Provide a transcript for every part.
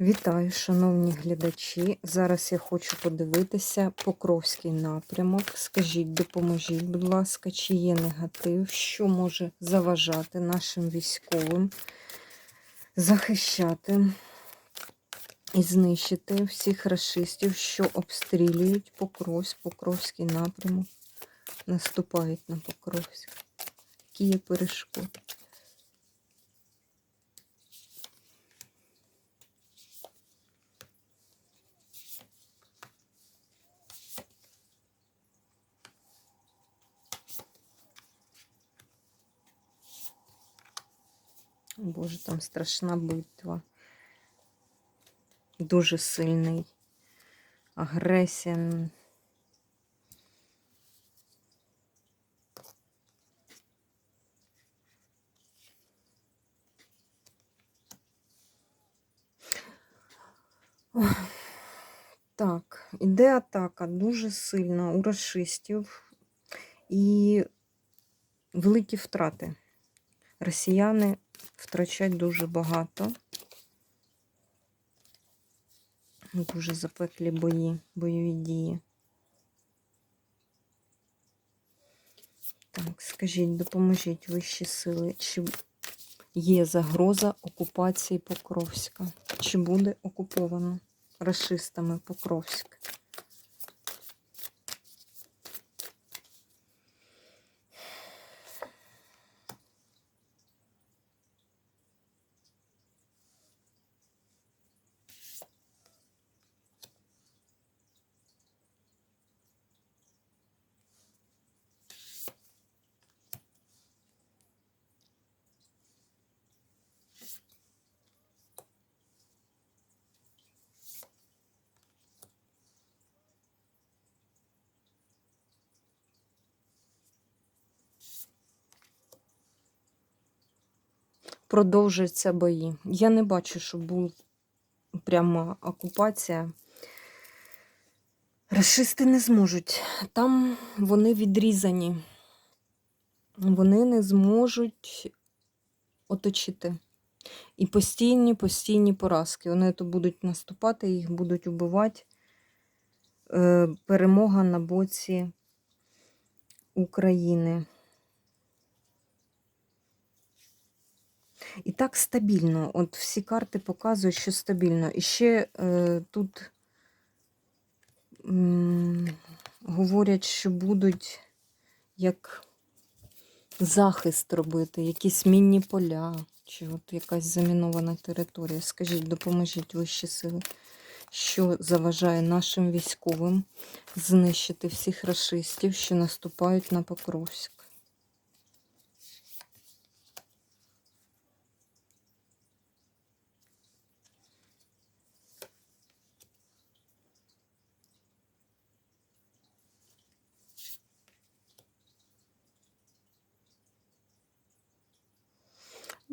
Вітаю, шановні глядачі. Зараз я хочу подивитися Покровський напрямок. Скажіть, допоможіть, будь ласка, чи є негатив, що може заважати нашим військовим захищати і знищити всіх расистів, що обстрілюють Покровськ, Покровський напрямок, наступають на Покровськ. Які є перешкоди? Боже, там страшна битва. Дуже сильний. Агресія. Так, іде атака дуже сильна у расистів і великі втрати. Росіяни втрачають дуже багато. Дуже запеклі бої, бойові дії. Так, скажіть, допоможіть вищі сили, чи є загроза окупації Покровська? Чи буде окуповано расистами Покровськ? Продовжуються бої. Я не бачу, що була прямо окупація. Рашисти не зможуть. Там вони відрізані. Вони не зможуть оточити. І постійні, постійні поразки. Вони то будуть наступати, їх будуть убивати. Е, Перемога на боці України. І так стабільно. От всі карти показують, що стабільно. І ще е, тут м, говорять, що будуть як захист робити, якісь мінні поля, чи от якась замінована територія. Скажіть, допоможіть вищі сили, що заважає нашим військовим знищити всіх расистів, що наступають на Покровськ.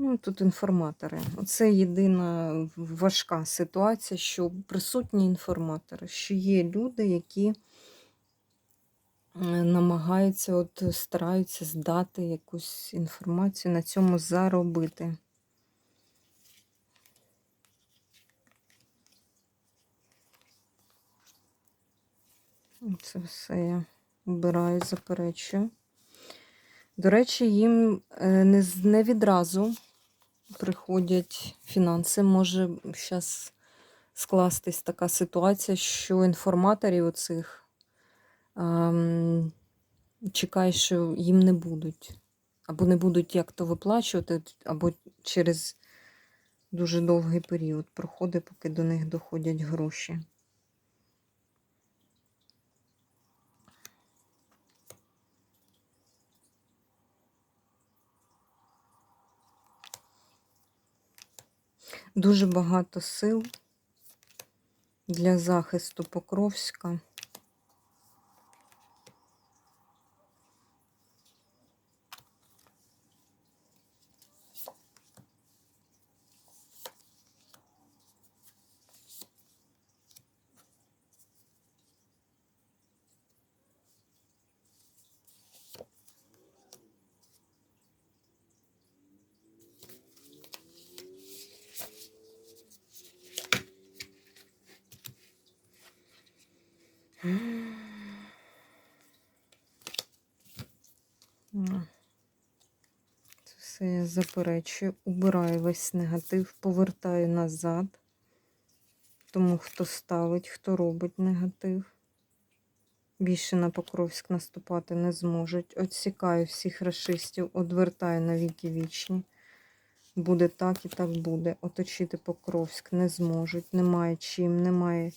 Ну, тут інформатори. Оце єдина важка ситуація, що присутні інформатори, що є люди, які е, намагаються, от стараються здати якусь інформацію, на цьому заробити. Це все я обираю, заперечую. До речі, їм е, не, не відразу приходять фінанси. Може зараз скластись така ситуація, що інформаторів оцих ем, чекає, що їм не будуть. Або не будуть як-то виплачувати, або через дуже довгий період проходить, поки до них доходять гроші. Дуже багато сил для захисту Покровська. Це я заперечую, убираю весь негатив, повертаю назад. Тому хто ставить, хто робить негатив. Більше на Покровськ наступати не зможуть. Отсікаю всіх расистів, одвертаю на віки вічні. Буде так і так буде. Оточити Покровськ не зможуть. Немає чим, немає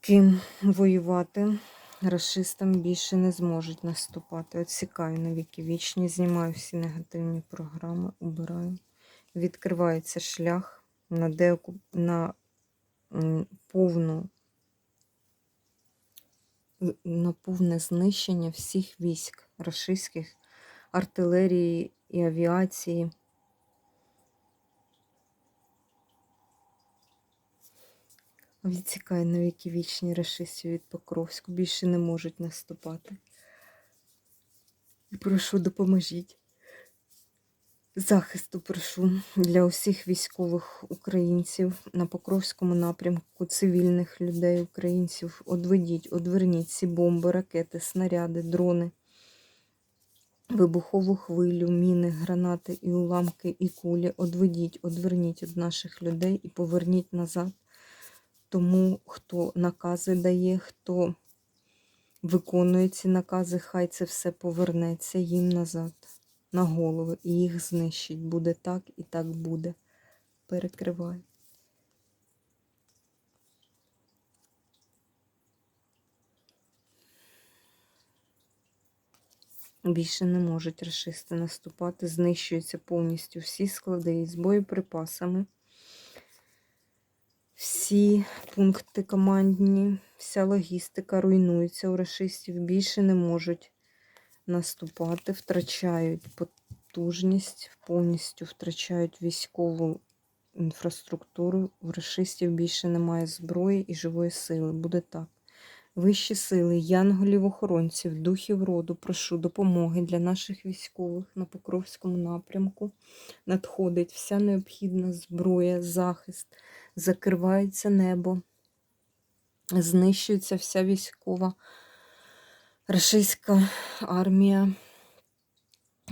ким воювати. Рашистам більше не зможуть наступати. Отсікаю на віки вічні, знімаю всі негативні програми, убираю. Відкривається шлях на, деоку... на повну на повне знищення всіх військ рашистських, артилерії і авіації. Відсікає на віки вічні рашистів від Покровську. Більше не можуть наступати. І прошу, допоможіть. Захисту прошу для усіх військових українців на Покровському напрямку, цивільних людей, українців. Одведіть, одверніть ці бомби, ракети, снаряди, дрони, вибухову хвилю, міни, гранати і уламки, і кулі. Одведіть, одверніть від наших людей і поверніть назад тому, хто накази дає, хто виконує ці накази, хай це все повернеться їм назад на голови і їх знищить. Буде так і так буде. Перекривай. Більше не можуть рашисти наступати, знищуються повністю всі склади із боєприпасами, всі пункти командні, вся логістика руйнується у рашистів, більше не можуть наступати, втрачають потужність, повністю втрачають військову інфраструктуру. У рашистів більше немає зброї і живої сили. Буде так. Вищі сили, янголів-охоронців, духів роду, прошу допомоги для наших військових на Покровському напрямку. Надходить вся необхідна зброя, захист, закривається небо, знищується вся військова рашистська армія,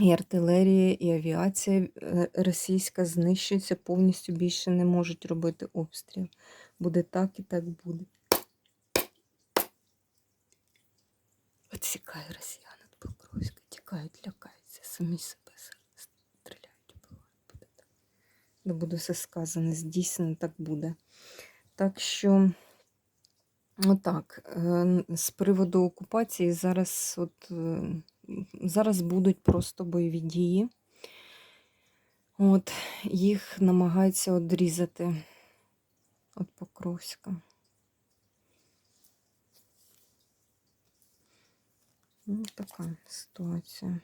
і артилерія, і авіація е, російська знищується, повністю більше не можуть робити обстріл. Буде так і так буде. Отсікає росіян від Покровська, тікають, лякаються, самі себе стріляють. Буде. Не буде все сказане, здійснено, так буде. Так що, отак, з приводу окупації зараз, от, е, зараз будуть просто бойові дії. От, їх намагаються одрізати від Покровська. Ну, така ситуація.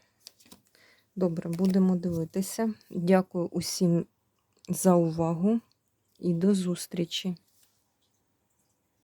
Добре, будемо дивитися. Дякую усім за увагу і до зустрічі!